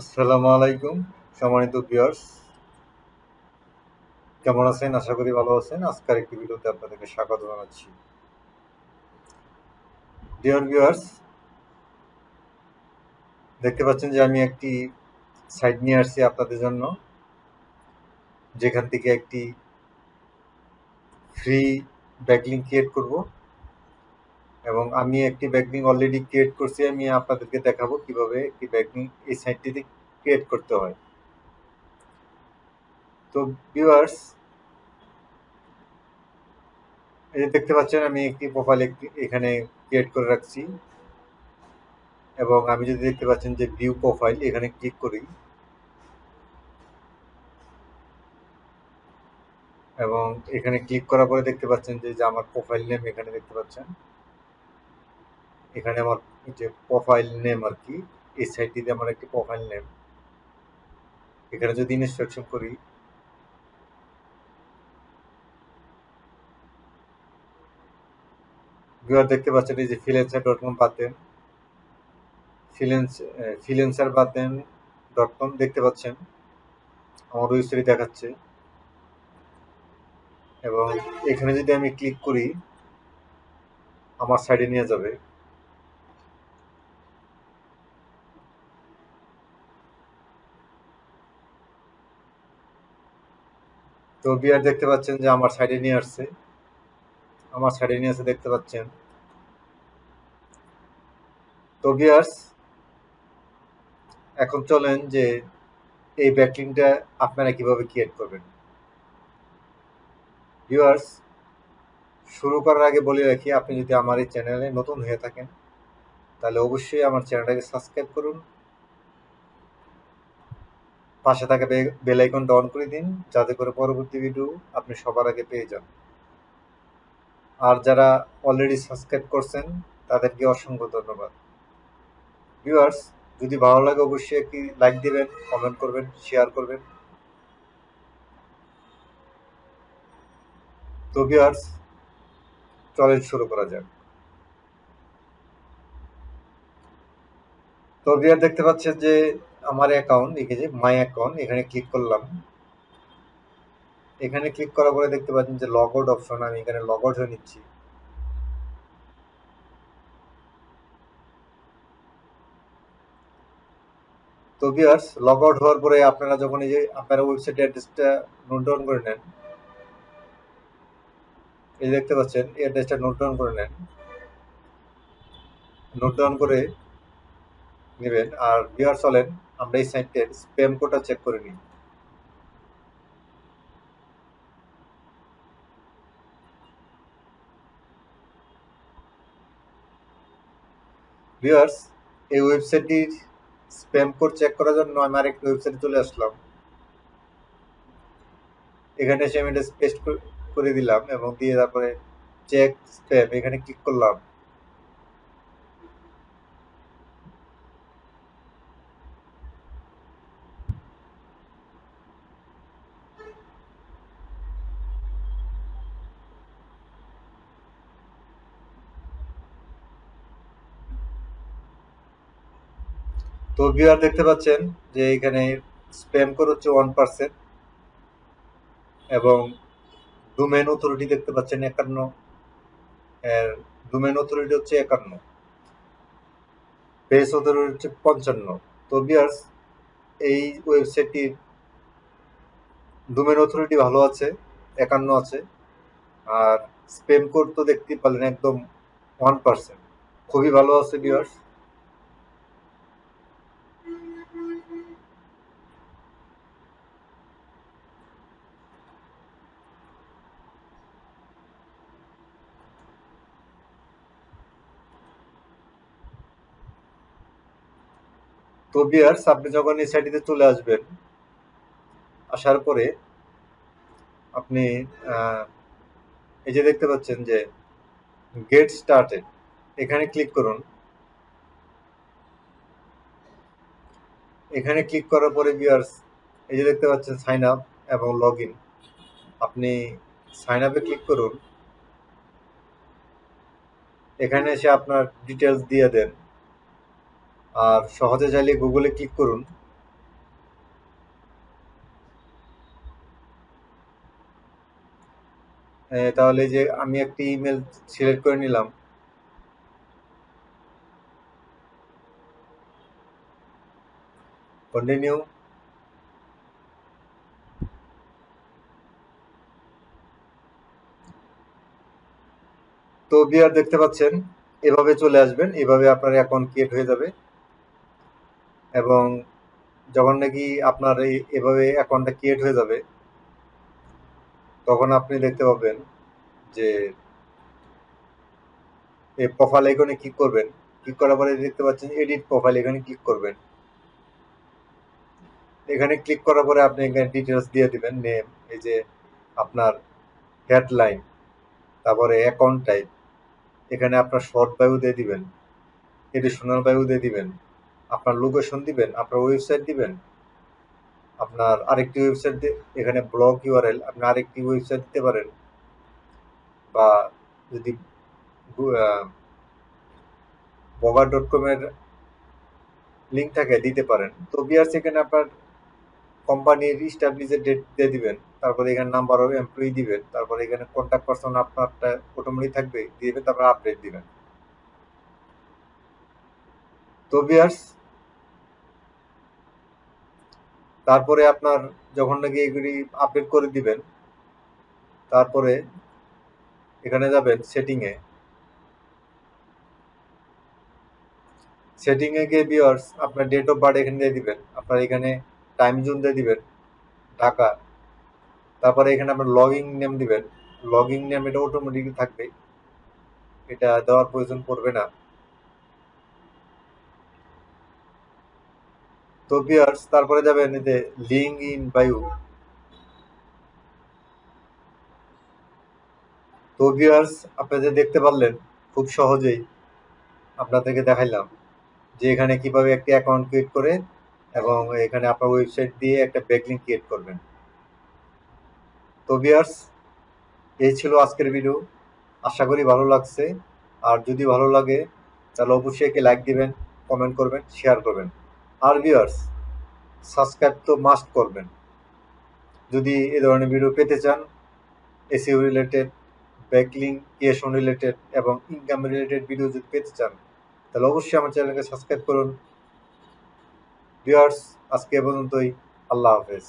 আসসালামু আলাইকুম, সম্মানিত ভিউয়ার্স। কেমন আছেন? আশা করি ভালো আছেন। আজকের একটি ভিডিওতে আপনাদেরকে স্বাগত জানাচ্ছি। ডিয়ার ভিউয়ার্স দেখতে পাচ্ছেন যে আমি একটি সাইট নিয়ে আসছি আপনাদের জন্য। যেখান থেকে একটি ফ্রি ব্যাকলিং ক্রিয়েট করব। এবং আমি একটি ব্যাকলিং অলরেডি ক্রিয়েট করছি, আমি আপনাদেরকে দেখাবো কীভাবে একটি ব্যাকলিং এই সাইটটিতে ক্রিয়েট করতে হয়। তো ভিউয়ার্স এই যে দেখতে পাচ্ছেন, আমি একটি প্রোফাইল এখানে ক্রিয়েট করে রাখছি। এবং আমি যদি দেখতে পাচ্ছেন যে ভিউ প্রোফাইল এখানে ক্লিক করি। এবং এখানে ক্লিক করার পরে দেখতে পাচ্ছেন যে আমার প্রোফাইল নেম এখানে দেখতে পাচ্ছেন। এখানে আমার যে প্রোফাইল নেম আর কি, এই সাইটটিতে আমার একটি প্রোফাইল নেম এখানে যদি ইনস্ট্রাকশন করি। ভিউয়ার দেখতে পাচ্ছেন এই যে ফ্রিল্যান্সার ডট কম পাতেন ফ্রিল্যান্স ফ্রিল্যান্সার পাতেন ডট কম দেখতে পাচ্ছেন। আমার ওয়েবসাইট দেখাচ্ছে। এবং এখানে যদি আমি ক্লিক করি, আমার সাইডে নিয়ে যাবে। তো বিয়ার দেখতে পাচ্ছেন যে আমার সাইডে নিয়ে আসছে। আমার সাইডে নিয়ে আসে দেখতে পাচ্ছেন। তো বিয়ার্স, এখন চলেন যে এই ব্যাকলিংটা আপনারা কীভাবে ক্রিয়েট করবেন। ভিউয়ার্স শুরু করার আগে বলে রাখি, আপনি যদি আমার এই চ্যানেলে নতুন হয়ে থাকেন, তাহলে অবশ্যই আমার চ্যানেলটাকে সাবস্ক্রাইব করুন। পাশে থাকা বেল আইকনটা অন করে দিন, যাতে করে পরবর্তী ভিডিও আপনি সবার আগে পেয়ে যান। আর যারা অলরেডি সাবস্ক্রাইব করছেন, তাদেরকে অসংখ্য ধন্যবাদ। ভিউয়ার্স যদি ভালো লাগে অবশ্যই একটি লাইক দিবেন কমেন্ট করবেন শেয়ার করবেন। তো ভিউয়ার্স চলেন শুরু করা যাক। তো ভিউয়ার দেখতে পাচ্ছেন যে আমার অ্যাকাউন্ট যে মাই অ্যাকাউন্ট এখানে ক্লিক করলাম। এখানে ক্লিক করার পরে দেখতে পাচ্ছেন যে লগ আউট অপশন আমি এখানে লগ আউট হয়ে নিচ্ছি। তো ভিউয়ার্স লগ আউট হওয়ার পরে আপনারা যখন এই যে আপনারা ওয়েবসাইট অ্যাড্রেসটা নোট ডাউন করে নেন, এই দেখতে পাচ্ছেন, এই অ্যাড্রেসটা নোট ডাউন করে নেন। নোট ডাউন করে নেবেন আর ভিউয়ার চলেন, আমরা এই সাইটের স্প্যাম কোডটা চেক করে নিই। ভিউয়ার্স এই ওয়েবসাইটটির স্প্যাম কোড চেক করার জন্য আমি আরেকটি ওয়েবসাইটে চলে আসলাম। এখানে এসে আমি এটা পেস্ট করে দিলাম এবং দিয়ে তারপরে চেক স্প্যাম এখানে ক্লিক করলাম। তো ভিউয়ার দেখতে পাচ্ছেন যে এখানে স্প্যাম কোড হচ্ছে ওয়ান পার্সেন্ট এবং ডোমেন অথরিটি দেখতে পাচ্ছেন একান্ন ডোমেন অথরিটি হচ্ছে একান্ন। পেজ অথরিটি হচ্ছে পঞ্চান্ন। তো বিয়ার্স এই ওয়েবসাইটটির ডোমেন অথরিটি ভালো আছে, একান্ন আছে, আর স্পেম কোড তো দেখতে পারলেন একদম ওয়ান পার্সেন্ট খুবই ভালো আছে বিয়ার্স তো বিয়ার্স, আপনি যখন এই সাইটিতে চলে আসবেন, আসার পরে আপনি এই যে দেখতে পাচ্ছেন যে গেট স্টার্টেড এখানে ক্লিক করুন। এখানে ক্লিক করার পরে বিয়ার্স, এই যে দেখতে পাচ্ছেন সাইন আপ এবং লগ ইন আপনি সাইন আপে ক্লিক করুন। এখানে এসে আপনার ডিটেলস দিয়ে দেন। আর সহজে চাইলে গুগলে ক্লিক করুন। তাহলে যে আমি একটি ইমেল সিলেক্ট করে নিলাম। কন্টিনিউ তো বিয়ার দেখতে পাচ্ছেন, এভাবে চলে আসবেন, এভাবে আপনার অ্যাকাউন্ট ক্রিয়েট হয়ে যাবে। এবং যখন নাকি আপনার এই এভাবে অ্যাকাউন্টটা ক্রিয়েট হয়ে যাবে, তখন আপনি দেখতে পাবেন যে এই প্রোফাইল আইকনে ক্লিক করবেন। ক্লিক করার পরে দেখতে পাচ্ছেন এডিট প্রোফাইল এখানে ক্লিক করবেন। এখানে ক্লিক করার পরে আপনি এখানে ডিটেলস দিয়ে দিবেন নেম এই যে আপনার হেডলাইন তারপরে অ্যাকাউন্ট টাইপ এখানে আপনার শর্ট বায়ু দিয়ে দিবেন, এডিশনাল বায়ু দিয়ে দিবেন। আপনার লোকেশন দিবেন, আপনার ওয়েবসাইট দিবেন, আপনার আরেকটি ওয়েবসাইট এখানে ব্লগ ইউআরএল আপনি আরেকটি ওয়েবসাইট দিতে পারেন। বা যদি বগা ডট কমের লিঙ্ক থাকে, দিতে পারেন। তো বিয়ার সেখানে আপনার কোম্পানির স্টাবলিশের ডেট দিয়ে দিবেন, তারপরে এখানে নাম্বার অফ এমপ্লয়ি দিবেন, তারপরে এখানে কন্ট্যাক্ট পারসন আপনারটা অটোমেটিক থাকবে, দিয়ে দিবেন, তারপরে আপডেট দিবেন। তো বিয়ার্স তারপরে আপনার যখন নাকি এগুলি আপডেট করে দিবেন, তারপরে এখানে যাবেন সেটিংয়ে সেটিংয়ে গিয়ে বিয়ার্স আপনার ডেট অফ বার্থ এখানে দিয়ে দিবেন, আপনার এখানে টাইম জোন দিয়ে দিবেন, ঢাকা। তারপরে এখানে আপনার লগিং নেম দিবেন লগিং নেম এটা অটোমেটিক থাকবে। এটা দেওয়ার প্রয়োজন পড়বে না। তো বিয়ার্স তারপরে যাবেন এতে লিঙ্ক ইন বায়ু তো বিয়ার্স আপনাদের দেখতে পারলেন, খুব সহজেই আপনাদেরকে দেখাইলাম যে এখানে কীভাবে একটি অ্যাকাউন্ট ক্রিয়েট করে এবং এখানে আপনার ওয়েবসাইট দিয়ে একটা ব্যাকলিং ক্রিয়েট করবেন। তো বিয়ার্স এই ছিল আজকের ভিডিও আশা করি ভালো লাগছে। আর যদি ভালো লাগে, তাহলে অবশ্যই একে লাইক দিবেন কমেন্ট করবেন শেয়ার করবেন। আর ভিউয়ার্স সাবস্ক্রাইব তো মাস্ট করবেন। যদি এ ধরনের ভিডিও পেতে চান SEO related backlink creation related এবং ইনকাম রিলেটেড ভিডিও যদি পেতে চান, তাহলে অবশ্যই আমার চ্যানেলকে সাবস্ক্রাইব করুন। ভিউয়ার্স আজকে পর্যন্তই। আল্লাহ হাফেজ।